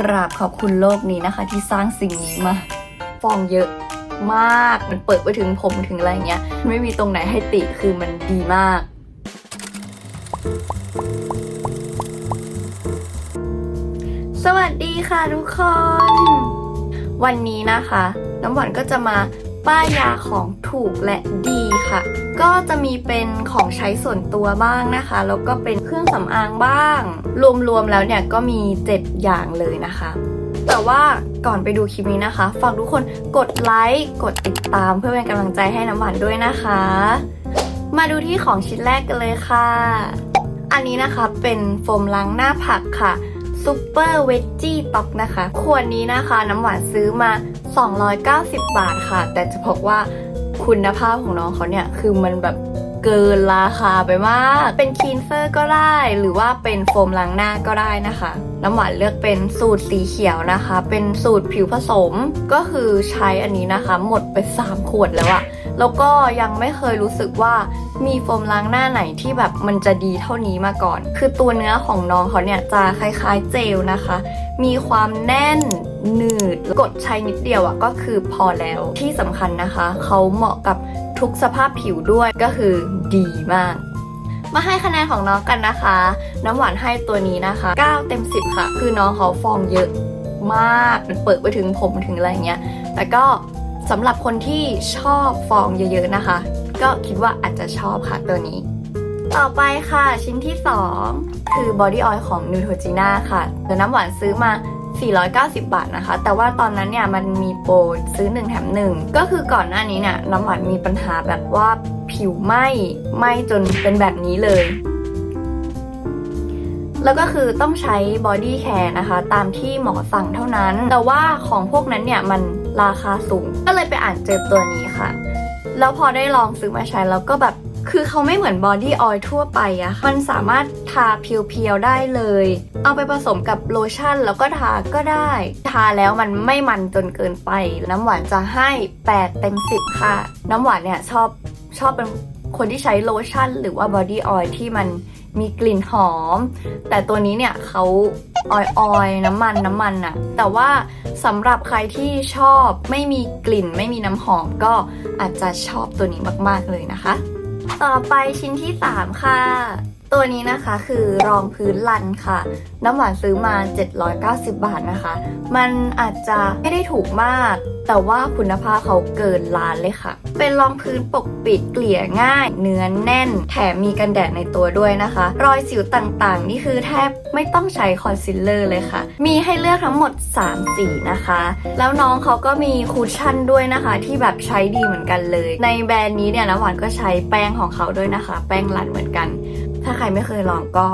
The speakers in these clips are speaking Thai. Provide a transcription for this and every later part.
กราบขอบคุณโลกนี้นะคะ ที่สร้างสิ่งนี้มา ฟองเยอะมาก มันเปิดไปถึงผมถึงอะไรเงี้ย ไม่มีตรงไหนให้ติคือมันดีมาก สวัสดีค่ะทุกคน วันนี้นะคะ น้ำหวานก็จะมาป้ายยาของถูกและดีค่ะ ก็จะมีเป็นของใช้ส่วนตัวบ้างนะคะ แล้วก็เป็นเครื่องสำอางบ้าง รวมๆแล้วเนี่ยก็มี 7 อย่างเลยนะคะ แต่ว่าก่อนไปดูคลิปนี้นะคะ ฝากทุกคนกดไลค์ กดติดตามเพื่อเป็นกำลังใจให้น้ำหวานด้วยนะคะ มาดูที่ของชิ้นแรกกันเลยค่ะ อันนี้นะคะเป็นโฟมล้างหน้าผักค่ะซูเปอร์เวจจี้ต็อกนะคะ ขวดนี้นะคะ น้ำหวานซื้อมา 290 บาทค่ะ แต่จะบอกว่า คุณภาพของน้องเขาเนี่ยคือมันแบบเกินราคาไปมาก เป็นคีนเซอร์ก็ได้ หรือว่าเป็นโฟมล้างหน้าก็ได้นะคะ น้ำหวานเลือกเป็นสูตรสีเขียวนะคะ เป็นสูตรผิวผสม ก็คือใช้อันนี้นะคะ หมดไป 3 ขวดแล้วอะแล้วก็ยังไม่เคยรู้สึกว่ามีโฟมล้างหน้าไหนที่แบบมันจะดีเท่านี้มาก่อน คือตัวเนื้อของน้องเขาเนี่ยจะคล้ายๆเจลนะคะ มีความแน่น หนืดกดใช้นิดเดียวอะก็คือพอแล้วที่สำคัญนะคะ เขาเหมาะกับทุกสภาพผิวด้วยก็คือดีมาก มาให้คะแนนของน้องกันนะคะ น้ำหวานให้ตัวนี้นะคะ 9 เต็ม 10 ค่ะ คือน้องเขาฟองเยอะมากมันเปิดไปถึงผมถึงอะไรเงี้ย แต่ก็สำหรับคนที่ชอบฟองเยอะๆนะคะ ก็คิดว่าอาจจะชอบค่ะตัวนี้ ต่อไปค่ะชิ้นที่ 2 คือบอดี้ออยล์ของ Neutrogena ค่ะเดี๋ยวน้ำหวานซื้อมา 490 บาทนะคะ แต่ว่าตอนนั้นเนี่ยมันมีโปรซื้อ 1 แถม 1 ก็คือก่อนหน้านี้เนี่ยน้ำหวานมีปัญหาแบบว่าผิวไหม้ไหม้จนเป็นแบบนี้เลย แล้วก็คือต้องใช้บอดี้แคร์นะคะ ตามที่หมอสั่งเท่านั้น แต่ว่าของพวกนั้นเนี่ยมันราคาสูง ก็เลยไปอ่านเจอตัวนี้ค่ะ แล้วพอได้ลองซื้อมาใช้แล้วก็แบบ คือเขาไม่เหมือนบอดี้ออยล์ทั่วไปอะมันสามารถทาเพียวๆได้เลย เอาไปผสมกับโลชั่นแล้วก็ทาก็ได้ ทาแล้วมันไม่มันจนเกินไป น้ำหวานจะให้ 8 เต็ม 10 ค่ะ น้ำหวานเนี่ยชอบชอบเป็นคนที่ใช้โลชั่น หรือว่าบอดี้ออยล์ที่มันมีกลิ่นหอม แต่ตัวนี้เนี่ยเขาออยออยน้ำมันน้ำมันอะแต่ว่าสำหรับใครที่ชอบไม่มีกลิ่น ไม่มีน้ำหอมก็อาจจะชอบตัวนี้มาก ๆ เลยนะคะ ต่อไปชิ้นที่ 3 ค่ะ ตัวนี้นะคะคือรองพื้นลันค่ะ น้ำหวานซื้อมา 790 บาทนะคะ มันอาจจะไม่ได้ถูกมาก แต่ว่าคุณภาพเขาเกินล้านเลยค่ะ เป็นรองพื้นปกปิดเกลี่ยง่าย เนื้อแน่น แถมมีกันแดดในตัวด้วยนะคะ รอยสิวต่างๆ นี่คือแทบไม่ต้องใช้คอนซีลเลอร์เลยค่ะ มีให้เลือกทั้งหมด 3 สีนะคะ แล้วน้องเขาก็มีคูชั่นด้วยนะคะ ที่แบบใช้ดีเหมือนกันเลย ในแบรนด์นี้เนี่ยน้ำหวานก็ใช้แป้งของเขาด้วยนะคะ แป้งรันเหมือนกัน ถ้าใครไม่เคยลองก็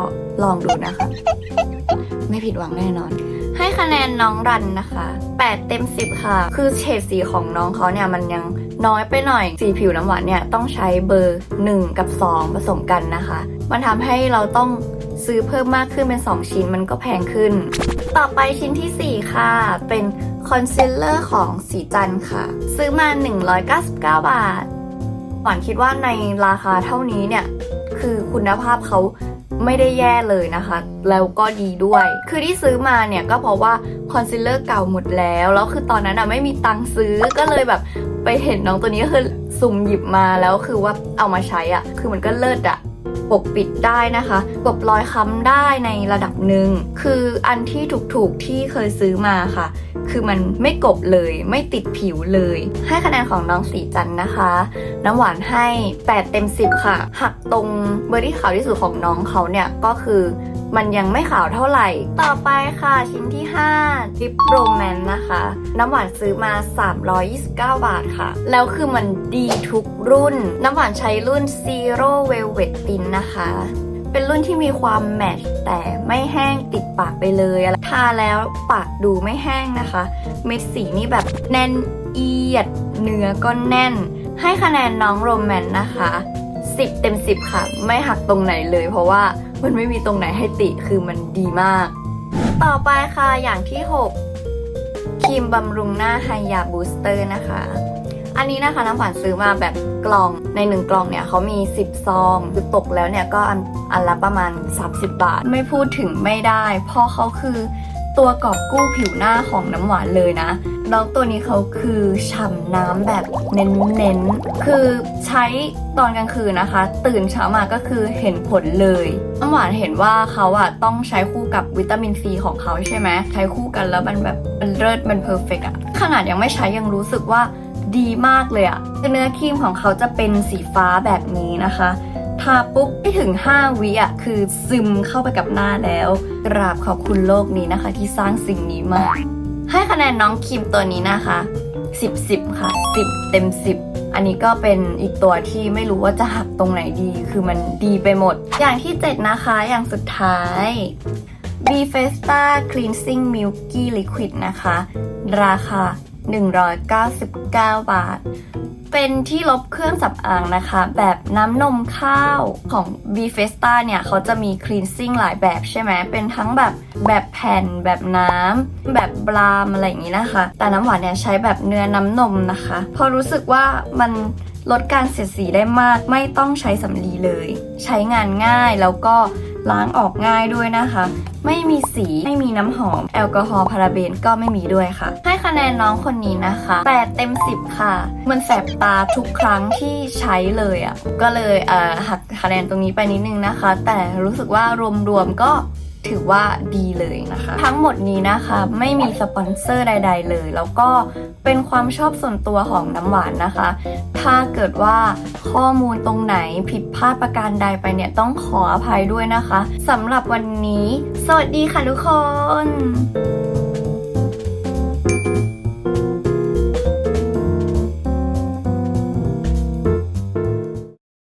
ลองดูนะคะ ไม่ผิดหวังแน่นอน ให้คะแนนน้องรันนะคะ 8 เต็ม 10 ค่ะ คือเฉดสีของน้องเขาเนี่ยมันยังน้อยไปหน่อย สีผิวน้ำหวานเนี่ยต้องใช้เบอร์ 1 กับ 2 ผสมกันนะคะ มันทำให้เราต้องซื้อเพิ่มมากขึ้นเป็น 2 ชิ้นมันก็แพงขึ้น ต่อไปชิ้นทีสี่4 ค่ะ เป็นคอนซีลเลอร์ของสีจันทร์ค่ะ ซื้อมา 199 บาทหวานคิดว่าในราคาเท่านี้เนี่ย คือคุณภาพเขาไม่ได้แย่เลยนะคะ แล้วก็ดีด้วย คือที่ซื้อมาเนี่ยก็เพราะว่าคอนซีลเลอร์เก่าหมดแล้ว แล้วคือตอนนั้นอะไม่มีตังค์ซื้อก็เลยแบบไปเห็นน้องตัวนี้ก็คือสุ่มหยิบมาแล้วคือว่าเอามาใช้อะคือมันก็เลิศอะปกปิดได้นะคะกลบรอยค้ำได้ในระดับหนึ่ง คืออันที่ถูกๆที่เคยซื้อมาค่ะ คือมันไม่กบเลย ไม่ติดผิวเลย ให้คะแนนของน้องสีจันนะคะ น้ำหวานให้ 8 เต็ม 10 ค่ะ หักตรงเบอร์ที่ขาวที่สุดของน้องเขาเนี่ยก็คือมันยังไม่ขาวเท่าไหร่ ต่อไปค่ะชิ้นที่ 5 ลิปโรแมนนะคะ น้ำหวานซื้อมา 329 บาทค่ะ แล้วคือมันดีทุกรุ่น น้ำหวานใช้รุ่น Zero Velvet Tint นะคะ เป็นรุ่นที่มีความแมทช์แต่ไม่แห้งติดปากไปเลยทาแล้วปากดูไม่แห้งนะคะ เม็ดสีนี่แบบแน่นเอียด เนื้อก็แน่น ให้คะแนนน้องโรแมนนะคะ 10 เต็ม 10 ค่ะ ไม่หักตรงไหนเลย เพราะว่ามันไม่มีตรงไหนให้ติคือมันดีมาก ต่อไปค่ะอย่างที่ 6ครีมบำรุงหน้าไฮยาบูสเตอร์นะคะ อันนี้นะคะน้ำหวานซื้อมาแบบกล่องในหนึ่งกล่องเนี่ยเขามี 10 ซองคือตกแล้วเนี่ยก็อันอันละประมาณ 30 บาท ไม่พูดถึงไม่ได้ เพราะเขาคือตัวกอบกู้ผิวหน้าของน้ำหวานเลยนะแล้วตัวนี้เขาคือฉ่ำน้ำแบบเน้นๆ คือใช้ตอนกลางคืนนะคะ ตื่นเช้ามาก็คือเห็นผลเลยน้ำหวานเห็นว่าเขาอะต้องใช้คู่กับวิตามินซีของเขาใช่ไหมใช้คู่กันแล้วมันแบบมันเลิศมันเพอร์เฟกอะขนาดยังไม่ใช้ยังรู้สึกว่า ดีมากเลยอะเนื้อครีมของเขาจะเป็นสีฟ้าแบบนี้นะคะทาปุ๊บไม่ถึง 5 วิอะคือซึมเข้าไปกับหน้าแล้วกราบขอบคุณโลกนี้นะคะ ที่สร้างสิ่งนี้มา ให้คะแนนน้องคิมตัวนี้นะคะ 10 10 ค่ะ 10 เต็ม 10 อันนี้ก็เป็นอีกตัวที่ไม่รู้ว่าจะหักตรงไหนดี คือมันดีไปหมด อย่างที่ 7 นะคะอย่างสุดท้าย b f e s t a Cleansing Milky Liquid นะคะ ราคา 199 บาท เป็นที่ลบเครื่องสำอางนะคะ แบบน้ำนมข้าวของ b f e s t a เนี่ย เขาจะมี cleansing หลายแบบใช่ไหม เป็นทั้งแบบแบบแผ่นแบบน้ำ แบบบลามอะไรอย่างนี้นะคะ แต่น้ำหวานเนี่ยใช้แบบเนื้อน้ำนมนะคะพราะรู้สึกว่ามันลดการเสียดสีได้มากไม่ต้องใช้สำลีเลย ใช้งานง่ายแล้วก็ล้างออกง่ายด้วยนะคะ ไม่มีสี ไม่มีน้ำหอม แอลกอฮอล์พาราเบนก็ไม่มีด้วยค่ะ ให้คะแนนน้องคนนี้นะคะ 8 เต็ม 10 ค่ะ มันแสบตาทุกครั้งที่ใช้เลยอะ่ะ ก็เลยเอ่อหักคะแนนตรงนี้ไปนิดนึงนะคะ แต่รู้สึกว่ารวมๆก็ ถือว่าดีเลยนะคะ ทั้งหมดนี้นะคะไม่มีสปอนเซอร์ใด ๆ เลย แล้วก็เป็นความชอบส่วนตัวของน้ำหวานนะคะ ถ้าเกิดว่าข้อมูลตรงไหนผิดพลาดประการใดไปเนี่ยต้องขออภัยด้วยนะคะสำหรับวันนี้ สวัสดีค่ะทุกคน